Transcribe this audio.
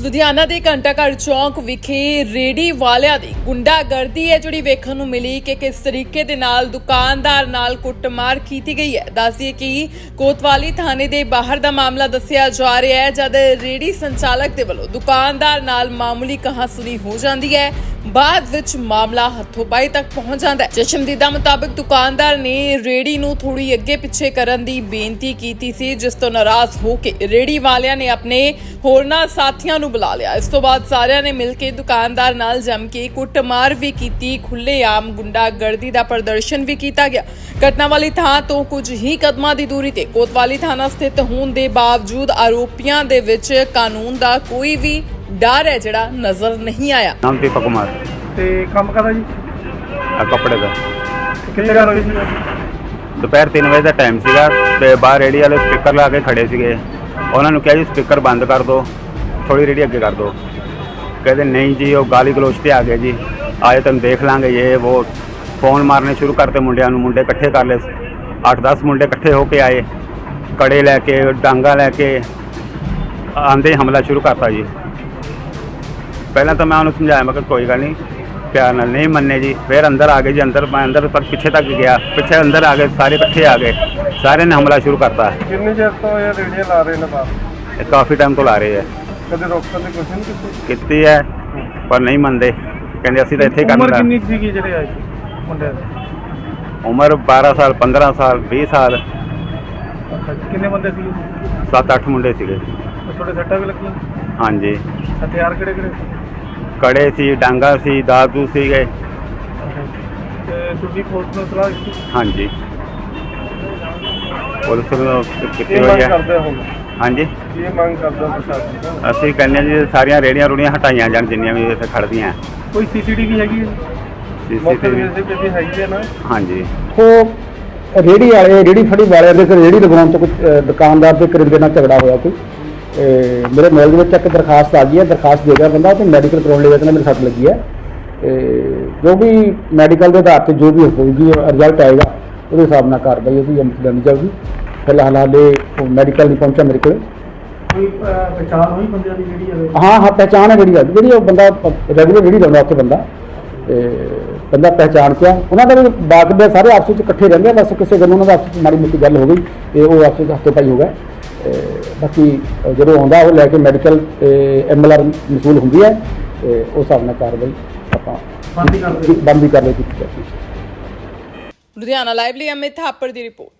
ਲੁਧਿਆਣਾ ਦੇ ਘੰਟਾਘਰ ਚੌਂਕ ਵਿਖੇ ਰੇੜੀ ਵਾਲਿਆਂ ਦੀ ਗੁੰਡਾਗਰਦੀ ਹੈ, ਜਿਹੜੀ ਵੇਖਣ ਨੂੰ ਮਿਲੀ ਕਿ ਕਿਸ ਤਰੀਕੇ ਦੇ ਨਾਲ ਦੁਕਾਨਦਾਰ ਨਾਲ ਕੁੱਟਮਾਰ ਕੀਤੀ ਗਈ ਹੈ। ਦੱਸਦੀਏ ਕਿ ਕੋਤਵਾਲੀ ਥਾਣੇ ਦੇ ਬਾਹਰ ਦਾ ਮਾਮਲਾ ਦੱਸਿਆ ਜਾ ਰਿਹਾ ਹੈ, ਜਦ ਰੇੜੀ ਸੰਚਾਲਕ ਦੇ ਵੱਲੋਂ ਦੁਕਾਨਦਾਰ ਨਾਲ ਮਾਮੂਲੀ ਕਹਾਸੁਣੀ ਹੋ ਜਾਂਦੀ ਹੈ, ਬਾਅਦ ਵਿੱਚ ਮਾਮਲਾ ਹੱਥੋਂ-ਪਾਈ ਤੱਕ ਪਹੁੰਚ ਜਾਂਦਾ ਹੈ। ਚਸ਼ਮਦੀਦਾ ਮੁਤਾਬਕ ਦੁਕਾਨਦਾਰ ਨੇ ਰੇੜੀ ਨੂੰ ਥੋੜੀ ਅੱਗੇ ਪਿੱਛੇ ਕਰਨ ਦੀ ਬੇਨਤੀ ਕੀਤੀ ਸੀ, ਜਿਸ ਤੋਂ ਨਾਰਾਜ਼ ਹੋ ਕੇ ਰੇੜੀ ਵਾਲਿਆਂ ਨੇ ਆਪਣੇ ਹੋਰਨਾਂ ਸਾਥੀਆਂ ਨੂੰ ਬੁਲਾ ਲਿਆ। ਇਸ ਤੋਂ ਬਾਅਦ ਸਾਰਿਆਂ ਨੇ ਮਿਲ ਕੇ ਦੁਕਾਨਦਾਰ ਨਾਲ ਜੰਮ ਕੇ ਕੁੱਟਮਾਰ ਵੀ ਕੀਤੀ ਖੁੱਲੇਆਮ ਗੁੰਡਾਗਰਦੀ ਦਾ ਪ੍ਰਦਰਸ਼ਨ ਵੀ ਕੀਤਾ ਗਿਆ। ਘਟਨਾ ਵਾਲੀ ਥਾਂ ਤੋਂ ਕੁਝ ਹੀ ਕਦਮਾਂ ਦੀ ਦੂਰੀ ਤੇ ਕੋਤਵਾਲੀ ਥਾਣਾ ਸਥਿਤ ਹੋਣ ਦੇ ਬਾਵਜੂਦ ਆਰੋਪੀਆਂ ਦੇ ਵਿੱਚ ਕਾਨੂੰਨ ਦਾ ਕੋਈ ਵੀ ਡਰ ਹੈ ਜਿਹੜਾ ਨਜ਼ਰ ਨਹੀਂ ਆਇਆ। ਨਾਮ ਦੀਪਕ ਕੁਮਾਰ ਤੇ ਕੰਮ ਕਰਦਾ ਜੀ? ਆ ਕੱਪੜੇ ਦਾ। ਕਿੱਥੇ ਗੱਲ ਹੋਈ ਸੀ ਦੁਪਹਿਰ 3 ਵਜੇ ਦਾ ਟਾਈਮ ਸੀਗਾ ਤੇ ਬਾਹਰ ਰੇੜੀ ਵਾਲੇ ਸਪੀਕਰ ਲਾ ਕੇ ਖੜੇ ਸੀਗੇ। ਉਹਨਾਂ ਨੂੰ ਕਿਹਾ ਜੀ ਸਪੀਕਰ ਬੰਦ ਕਰ ਦਿਓ। ਥੋੜੀ ਰੇੜੀ ਅੱਗੇ ਕਰ ਦਿਓ ਕਹਿੰਦੇ ਨਹੀਂ ਜੀ ਉਹ ਗਾਲੀ ਗਲੋਚ ਤੇ ਆ ਗਏ ਜੀ। ਆਏ ਤੁਹਾਨੂੰ ਦੇਖ ਲਾਂਗੇ ਇਹ ਉਹ ਫੋਨ ਮਾਰਨੇ ਸ਼ੁਰੂ ਕਰਤੇ ਮੁੰਡਿਆਂ ਨੂੰ। ਮੁੰਡੇ ਇਕੱਠੇ ਕਰ ਲਏ। 8-10 ਮੁੰਡੇ ਇਕੱਠੇ ਹੋ ਕੇ ਆਏ। ਕੜੇ ਲੈ ਕੇ ਡਾਂਗਾ ਲੈ ਕੇ ਆਂਦੇ ਹਮਲਾ ਸ਼ੁਰੂ ਕਰਤਾ ਜੀ। ਪਹਿਲਾਂ ਤਾਂ ਮੈਂ ਉਹਨੂੰ ਸਮਝਾਇਆ ਮੈਂ ਕਿ ਕੋਈ ਗੱਲ ਨਹੀਂ ਪਿਆਰ ਨਾਲ ਨਹੀਂ ਮੰਨੇ ਜੀ। ਫਿਰ ਅੰਦਰ ਆ ਗਏ ਜੀ ਅੰਦਰ ਮੈਂ ਅੰਦਰ ਪਰ ਪਿੱਛੇ ਤੱਕ ਗਿਆ। ਪਿੱਛੇ ਅੰਦਰ ਆ ਗਏ ਸਾਰੇ ਇਕੱਠੇ ਆ ਗਏ। ਸਾਰਿਆਂ ਨੇ ਹਮਲਾ ਸ਼ੁਰੂ ਕਰਤਾ। ਕਿੰਨੇ ਚਿਰ ਤੋਂ ਇਹ ਰੇੜੀਆਂ ਲਾ ਰਹੇ ਨੇ ਇਹ ਕਾਫੀ ਟਾਈਮ ਤੋਂ ਲਾ ਰਹੇ ਆ। ਕਦੇ ਰੋਕਣ ਦੀ ਕੋਸ਼ਿਸ਼ ਨਹੀਂ ਕੀਤੀ? ਕੀਤੀ ਹੈ ਪਰ ਨਹੀਂ ਮੰਨਦੇ। ਕਹਿੰਦੇ ਅਸੀਂ ਤਾਂ ਇੱਥੇ ਹੀ ਉਮਰ ਕਰਨਾ ਕਿੰਨੀ ਕੁ ਸੀਗੀ ਜਿਹੜੇ ਆਏ ਸੀ ਦੀ? ਉਮਰ 12 ਸਾਲ 15 ਸਾਲ 20 ਸਾਲ। ਅੱਛਾ ਜੀ, ਕਿੰਨੇ ਬੰਦੇ ਸੀ 7-8 ਮੁੰਡੇ ਸੀਗੇ। ਥੋੜੇ ਸੱਟਾਂ ਵੀ ਲੱਗੀਆਂ? ਹਾਂਜੀ। ਹਥਿਆਰ ਕਿਹੜੇ ਕਿਹੜੇ ਸੀ? ਕੜੇ ਸੀ ਡਾਂਗਾ ਸੀ ਦਾਦੂ ਸੀਗੇ। ਅੱਛਾ ਜੀ। ਤੇ ਤੁਸੀਂ ਪੁਲਿਸ ਨੂੰ ਸਲਾਹ ਦਿੱਤੀ? ਹਾਂਜੀ। ਪੁਲਿਸ ਨੂੰ ਕੀਤੀ ਕੀ ਹੋਈ ਮੰਗ ਹੈ। ਕਰਦੇ ਹੋ ਹਾਂਜੀ। ਕੀ ਮੰਗ ਕਰਦੇ ਹੋ ਪ੍ਰਸ਼ਾਸਨ ਤੋਂ। ਅਸੀਂ ਕਹਿੰਦੇ ਹਾਂ ਜੀ ਸਾਰੀਆਂ ਰੇੜੀਆਂ ਰੂੜੀਆਂ ਹਟਾਈਆਂ ਜਾਣ ਜਿੰਨੀਆਂ ਵੀ ਇੱਥੇ ਖੜਦੀਆਂ ਕੋਈ ਸੀਸੀਟੀਵੀ ਹੈਗੀ ਹੈ ਮੌਕੇ ਤੇ ਸੀਸੀਟੀਵੀ ਹੈਗੀ ਹੈ ਨਾ। ਹਾਂਜੀ। ਉਹ ਰੇੜੀ ਵਾਲੇ ਰੇੜੀ ਫੜੀ ਵਾਲਿਆਂ ਦੇ ਘਰੇ ਰੇੜੀ ਲਗਾਉਣ ਤੋਂ ਕੁਝ ਅ, ਦੁਕਾਨਦਾਰ ਦੇ ਕਰਿੰਦੇ ਨਾਲ ਝਗੜਾ ਹੋਇਆ ਕੋਈ? ਤੇ ਮੇਰੇ ਮੋਬਾਈਲ ਦੇ ਵਿੱਚ ਇੱਕ ਦਰਖਾਸਤ ਆ ਗਈ ਹੈ ਦਰਖਾਸਤ ਦੇ ਗਿਆ ਬੰਦਾ ਤੇ ਮੈਡੀਕਲ ਕਰਾਉਣ ਲਈ ਇਹਨੇ ਮੇਰੇ ਸੱਟ ਲੱਗੀ ਹੈ। ਤੇ ਜੋ ਵੀ ਮੈਡੀਕਲ ਦੇ ਆਧਾਰ ਤੇ ਜੋ ਵੀ ਹੋਊਗੀ ਰਿਜ਼ਲਟ ਆਏਗਾ ਉਹਦੇ ਹਿਸਾਬ ਨਾਲ ਕਾਰਵਾਈ ਉਹਦੀ ਅਮਲ ਜਾਊਗੀ। ਫਿਲਹਾਲ ਹਾਲੇ ਮੈਡੀਕਲ ਨਹੀਂ ਪਹੁੰਚਿਆ ਮੇਰੇ ਕੋਲ। ਕੋਈ ਪਛਾਣ ਹੋਈ ਬੰਦਿਆਂ ਦੀ ਜਿਹੜੀ ਹੈ ਹਾਂ ਹਾਂ ਪਹਿਚਾਣ ਹੈ ਜਿਹੜੀ ਆ। ਜਿਹੜੀ ਉਹ ਬੰਦਾ ਰੈਗੂਲਰ ਜਿਹੜੀ ਲਾਉਂਦਾ ਉੱਥੇ ਬੰਦਾ। ਤੇ ਬੰਦਾ ਪਹਿਚਾਣ ਕੇ ਆ। ਉਹਨਾਂ ਦਾ ਵੀ ਬਾਕ ਦੇ ਸਾਰੇ ਆਪਸ ਵਿੱਚ ਇਕੱਠੇ ਰਹਿੰਦੇ ਆ, ਬਸ ਕਿਸੇ ਗੱਲੋਂ ਉਹਨਾਂ ਦਾ ਆਪਸ ਵਿੱਚ ਮਾੜੀ ਮੋਟੀ ਗੱਲ ਹੋ ਗਈ ਤੇ ਉਹ ਆਪਸ ਵਿੱਚ ਹੱਥੋਂ ਪਾਈ ਹੋ ਗਿਆ ਤੇ ਬਾਕੀ ਜਦੋਂ ਆਉਂਦਾ ਉਹ ਲੈ ਕੇ ਮੈਡੀਕਲ ਤੇ ਐਮਐਲਆਰ ਮਸੂਲ ਹੁੰਦੀ ਹੈ। ਤੇ ਉਸ ਹਿਸਾਬ ਨਾਲ ਕਾਰਵਾਈ ਆਪਾਂ ਬੰਦ ਬੰਦੀ ਕਾਰਵਾਈ ਕੀਤੀ ਜਾਏਗੀ ਲੁਧਿਆਣਾ ਲਾਈਵ ਲਈ ਅਮਿਤ ਥਾਪੜ ਦੀ ਰਿਪੋਰਟ।